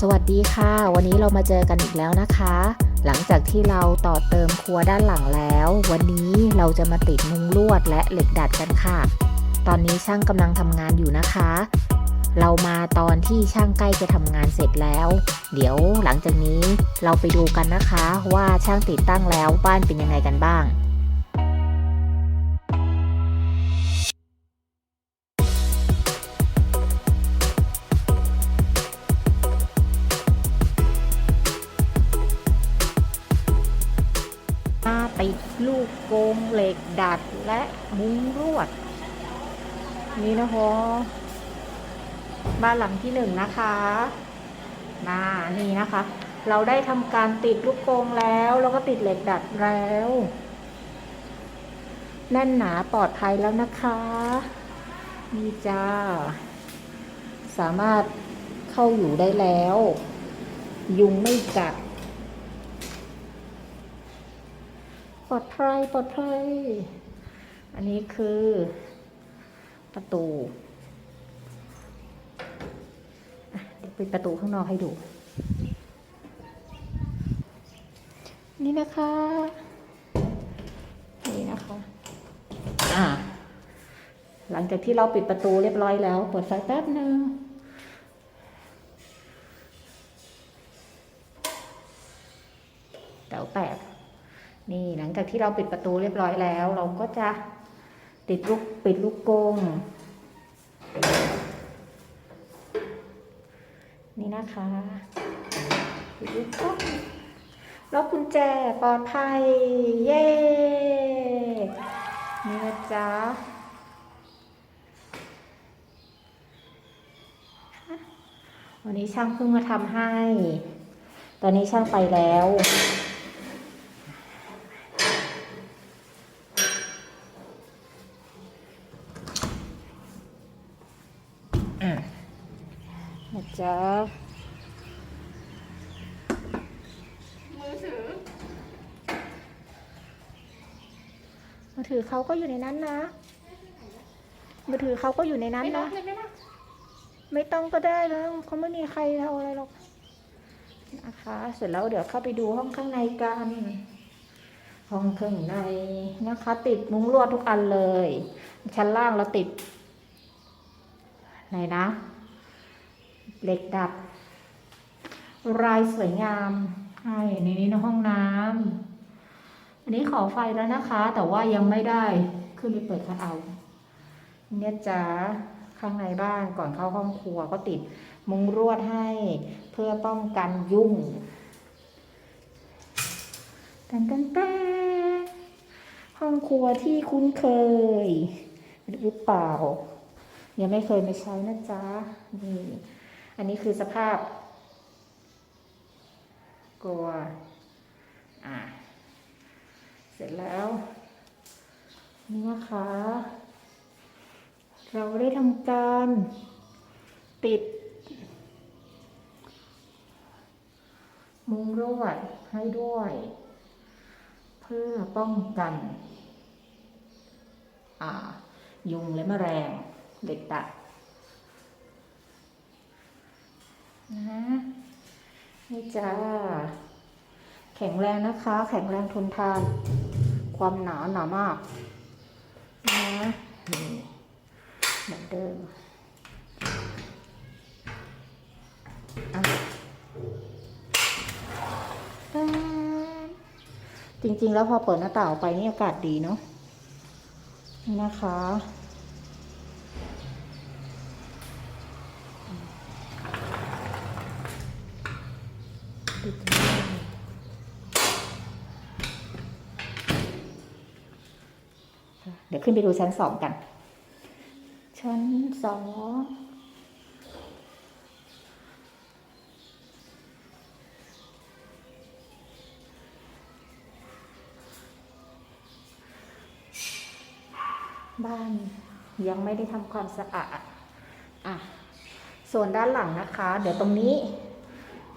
สวัสดีค่ะ วันนี้เรามาเจอกันอีกแล้วนะคะ หลังจากที่เราต่อเติมครัวด้านหลังแล้ว วันนี้เราจะมาติดมุงลวดและเหล็กดัดกันค่ะ ตอนนี้ช่างกำลังทำงานอยู่นะคะ เรามาตอนที่ช่างใกล้จะทำงานเสร็จแล้ว เดี๋ยวหลังจากนี้เราไปดูกันนะคะ ว่าช่างติดตั้งแล้วบ้านเป็นยังไงกันบ้าง ดัดและมุ้งลวด นี่นะคะบ้านหลังที่หนึ่งนะคะมานี่นะคะ เราได้ทำการติดลูกกรงแล้ว แล้วก็ติดเหล็กดัดแล้ว แน่นหนาปลอดภัยแล้วนะคะนี่จ้า สามารถเข้าอยู่ได้แล้ว ยุงไม่กัด ป ลอดภัยปลอดภัย อันนี้คือประตูเปิดประตูข้างนอกให้ดู นี่นะคะ นี่นะคะ อ่า หลังจากที่เราปิดประตูเรียบร้อยแล้วเปิดไฟแป๊บหนึ่ง แต๋วแตก นี่หลัง จากที่เราปิดประตูเรียบร้อยแล้ว เราก็จะติดลูกปิดลูกกงนี่นะคะปิดลูกกรงล็อกกุญแจปลอดภัย เย้นี่นะจ๊ะวันนี้ช่างเพิ่งมาทำให้ ตอนนี้ช่างไปแล้ว อะนะ จ๊ะมือถือมือถือเขาก็อยู่ในนั้นนะ มือถือเขาก็อยู่ในนั้นไม่รันะ บเลยไหมล่ะไม่ต้องก็ได้แล้วเขาไม่มีใครเอาอะไรหรอกนะคะ เสร็จแล้วเดี๋ยวเข้าไปดูห้องข้างในกันห้องข้างในนะคะ ติดมุ้งลวดทุกอันเลย ชั้นล่างเราติดไหนนะ เหล็กดัดลายสวยงามใช่ในนี้ในห้องน้ำอันนี้ขอไฟแล้วนะคะ แต่ว่ายังไม่ได้ขึ้นไปเปิดคัทเอาเนี่ยจ้าข้างในบ้านก่อนเข้าห้องครัวก็ติดมุ้งรวดให้เพื่อป้องกันยุ่งตันตันตันห้องครัวที่คุ้นเคย หรือเปล่า ยังไม่เคยมาใช้นะจ๊ะนี่ อันนี้คือสภาพกลัวอะเสร็จแล้วนี่นะคะ เราได้ทำการติด มุงรวดให้ด้วย เพื่อป้องกันยุงและแมลงเด็กตัด นะนี่จ้า แข็งแรงนะคะ แข็งแรงทนทาน ความหนาหนามากนะเหมือนเดิมอะตามจริงๆ แล้วพอเปิดหน้าต่างออกไปนี่อากาศดีเนาะนี่นะคะ ปิดเลย เดี๋ยวขึ้นไปดูชั้นสองกัน ชั้นสองบ้านยังไม่ได้ทำความสะอาด อะ ส่วนด้านหลังนะคะ เดี๋ยวตรงนี้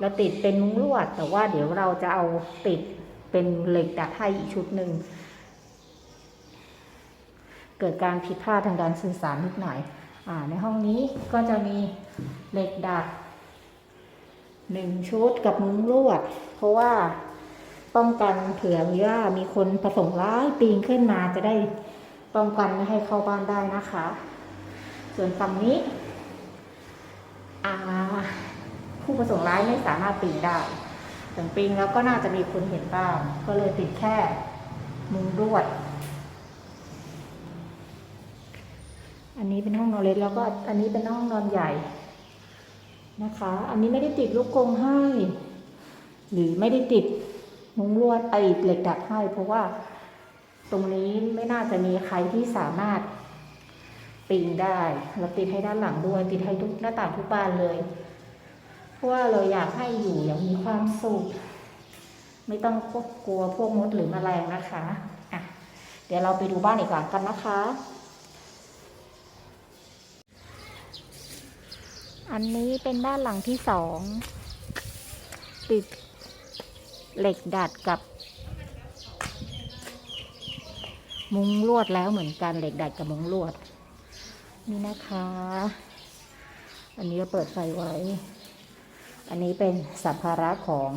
เราติดเป็นมุ้งลวด แต่ว่าเดี๋ยวเราจะเอาติดเป็นเหล็กดัดให้อีกชุดหนึ่ง เกิดการผิดพลาดทางการสื่อสารนิดหน่อยอในห้องนี้ก็จะมีเหล็กดัดหนึ่งชุดกับมุ้งลวด เพราะว่าป้องกันเผื่อว่ามีคนผสมร้ายปีนขึ้นมาจะได้ป้องกันไม่ให้เข้าบ้านได้นะคะ ส่วนฝั่งนี้อ่าผู้ประสงค์ร้ายไม่สามารถปีนได้ถึงปีนแล้วก็น่าจะมีคนเห็นบ้างก็เลยติดแค่มุ้งรวด อันนี้เป็นห้องนอนเล็กแล้วก็อันนี้เป็นห้องนอนใหญ่นะคะ อันนี้ไม่ได้ติดลูกกรงให้ หรือไม่ได้ติดมุ้งลวดไอเหล็กดัดให้ เพราะว่าตรงนี้ไม่น่าจะมีใครที่สามารถปีนได้ เราติดให้ด้านหลังด้วย ติดให้ทุกหน้าต่างทุกบานเลย เพราะว่าเราอยากให้อยู่อย่างมีความสุข ไม่ต้องกลัวพวกมดหรือแมลงนะคะอะเดี๋ยวเราไปดูบ้านอีกหลังกันนะคะ อันนี้เป็นบ้านหลังที่สองติดเหล็กดัดกับ มุงลวดแล้วเหมือนกันเหล็กดัดกับมุงลวด นี่นะคะ อันนี้ก็เปิดไฟไว้ อันนี้เป็นสัมภาระของ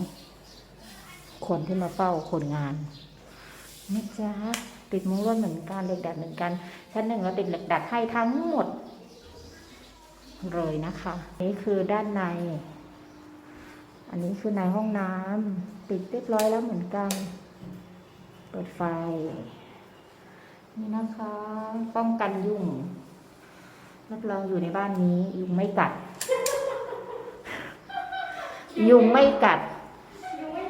คนที่มาเฝ้าคนงานนะจ๊ะติดมุ้งลวดเหมือนกันเหล็กดัดเหมือนกันชั้นหนึ่งเราติดเหล็กดัดให้ทั้งหมด เลยนะคะ นี่คือด้านใน อันนี้คือในห้องน้ำปิดเรียบร้อยแล้วเหมือนกัน เปิดไฟ นี่นะคะ ป้องกันยุงรับรองอยู่ในบ้านนี้ ยุงไม่กัด ยุงไม่กัด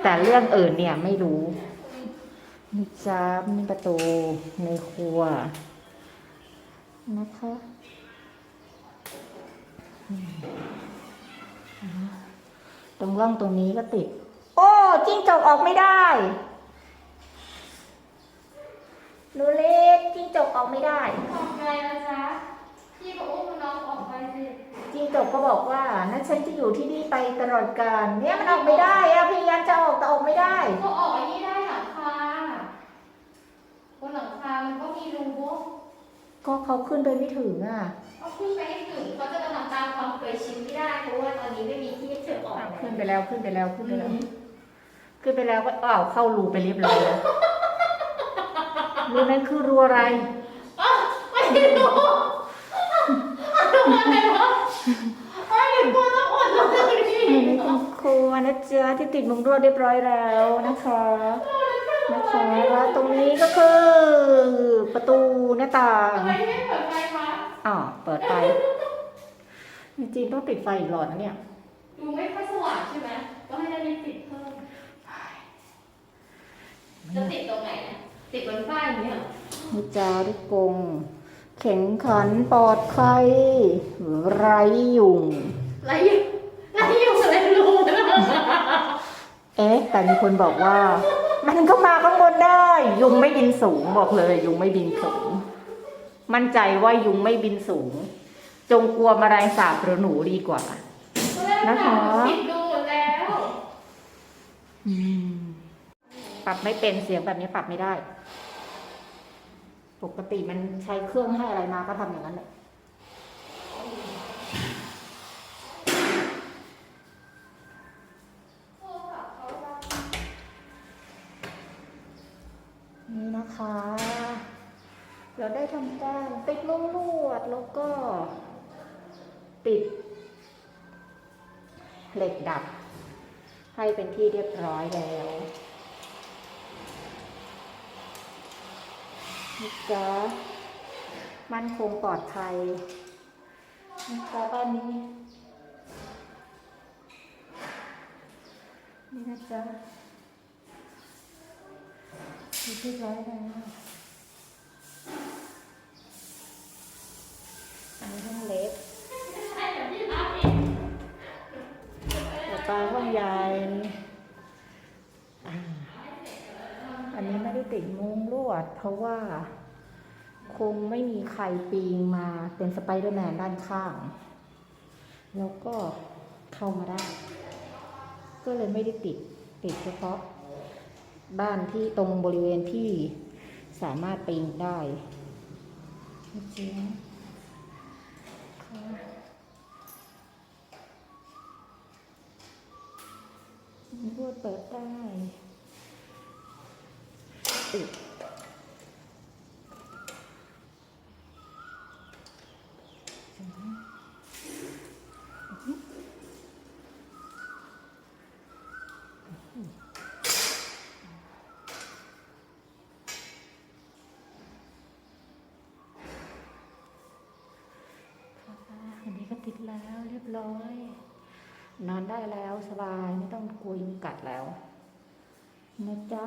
แต่เรื่องอื่นเนี่ยไม่รู้นี่จ้านี่ประตูในครัวนะคะ ตรงร่องตรงนี้ก็ติด โอ้จิ้งจกออกไม่ได้หนูเล็กจิ้งจกออกไม่ได้ออกไงนะจ๊ะพี่ก็อุ้มน้องออกไปสิจิ้งจกก็บอกว่านั่นฉันจะอยู่ที่นี่ไปตลอดกาลเนี่ยมันออกไม่ได้อะพยายามจะออกแต่ออกไม่ได้ก็ออกอันนี้ได้หลังคาบนหลังคามันก็มีรูโบ้ก็เขาขึ้นไปไม่ถึงอะเอาขึ้นไปให้ถึงเขาจะกำลังตามความเคยชินไม่ได้ เพราะว่าตอนนี้ไม่มีที่ให้เธอออกอะแล้วขึ้นไปแล้วขึ้นไปแล้วขึ้นไปแล้ว ขึ้นไปแล้วก็อ้าวเข้ารูไปเรียบร้อยแล้วรูนั้นคือรูอะไรไม่รู้อะไรวะไอ้ยกูต้องอดเลยอันนี้เป็นครัวนะจ๊ะที่ติดมุงรวดเรียบร้อยแล้วนะคะนะคะแล้วตรงนี้ก็คือ ประตูหน้าต่างทำไมไม่เปิดไฟมาอ๋อเปิดไฟ จริงๆต้องติดไฟอีกหลอดนะเนี่ย ดูไม่ค่อยสว่างใช่ไหมก็ให้ได้ติดเพิ่ม จะติดตรงไหนนะติดบนฝ้าอย่างเงี้ยเหรอนี่จ้าทุกกงแข็งขันปลอดภัยไร้ยุง ไรอยู่ไรอยู่อะไรรู้นะเอ๊ะ แต่มีคนบอกว่า มันก็มาข้างบนได้ ยุงไม่บินสูงบอกเลย ยุงไม่บินสูง มั่นใจว่ายุงไม่บินสูง จงกลัวแมลงสาบหรือหนูดีกว่า นะคะปิดดูหมดแล้วอืมปรับไม่เป็นเสียงแบบนี้ปรับไม่ได้ ปกติมันใช้เครื่องให้อะไรมาก็ทำอย่างนั้นแหละนี่นะคะ เราได้ทำการติดมุ้งลวดแล้วก็ ติด เหล็กดัดให้เป็นที่เรียบร้อยแล้วนี่จ้ามั่นคงปลอดภัยนี่จ้าบ้านนี้นี่นะจ๊ะมีเรียบร้อยแล้วอันนี้ห้องเล็ก ต่อไปห้องยายอันนี้ไม่ได้ติดมุ้งลวด เพราะว่า คงไม่มีใครปีนมาเป็นสไปเดอร์แมนด้านข้าง แล้วก็เข้ามาได้ ก็เลยไม่ได้ติดติดเฉพาะ บ้านที่ตรงบริเวณที่สามารถปีนได้จ๊ะค่ะ รวดเปิดได้อึดอันนี้ก็ติดแล้วเรียบร้อย นอนได้แล้วสบายไม่ต้องกลัวยุงกัดแล้วนะจ๊ะ